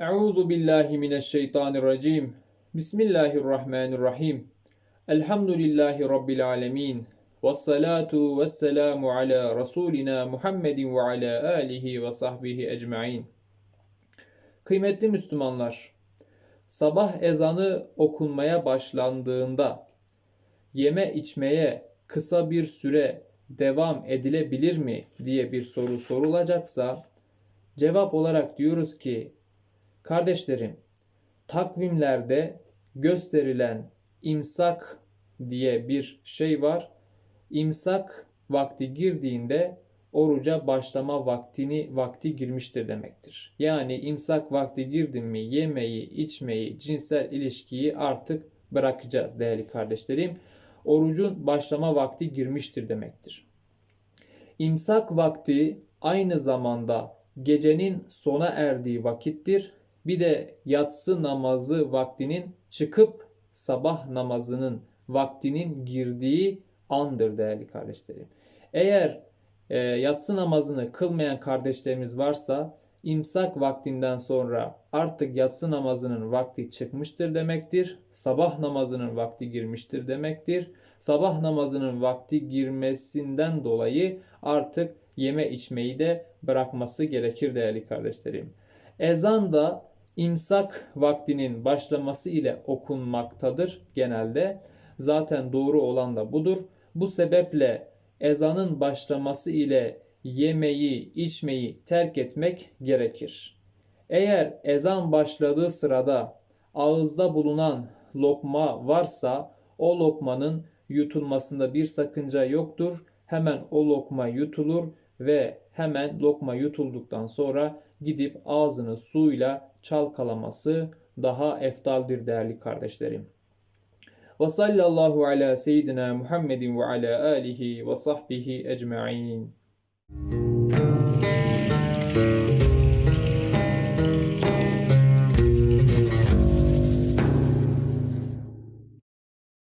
Euzu billahi mineşşeytanirracim. Bismillahirrahmanirrahim. Elhamdülillahi rabbil alamin. Ves salatu ves selamu ala rasulina Muhammedin ve ala alihi ve sahbihi ecmaîn. Kıymetli Müslümanlar, sabah ezanı okunmaya başlandığında yeme içmeye kısa bir süre devam edilebilir mi diye bir soru sorulacaksa cevap olarak diyoruz ki kardeşlerim takvimlerde gösterilen imsak diye bir şey var. İmsak vakti girdiğinde oruca başlama vaktini vakti girmiştir demektir. Yani imsak vakti girdi mi yemeği, içmeyi, cinsel ilişkiyi artık bırakacağız değerli kardeşlerim. Orucun başlama vakti girmiştir demektir. İmsak vakti aynı zamanda gecenin sona erdiği vakittir. Bir de yatsı namazı vaktinin çıkıp sabah namazının vaktinin girdiği andır değerli kardeşlerim. Eğer e, yatsı namazını kılmayan kardeşlerimiz varsa imsak vaktinden sonra artık yatsı namazının vakti çıkmıştır demektir. Sabah namazının vakti girmiştir demektir. Sabah namazının vakti girmesinden dolayı artık yeme içmeyi de bırakması gerekir değerli kardeşlerim. Ezan da imsak vaktinin başlaması ile okunmaktadır genelde. Zaten doğru olan da budur. Bu sebeple ezanın başlaması ile yemeği, içmeyi terk etmek gerekir. Eğer ezan başladığı sırada ağızda bulunan lokma varsa o lokmanın yutulmasında bir sakınca yoktur. Hemen o lokma yutulur ve hemen lokma yutulduktan sonra gidip ağzını suyla çalkalaması daha eftaldir değerli kardeşlerim. Ve sallallahu ala seyyidina Muhammedin ve ala alihi ve sahbihi ecma'in.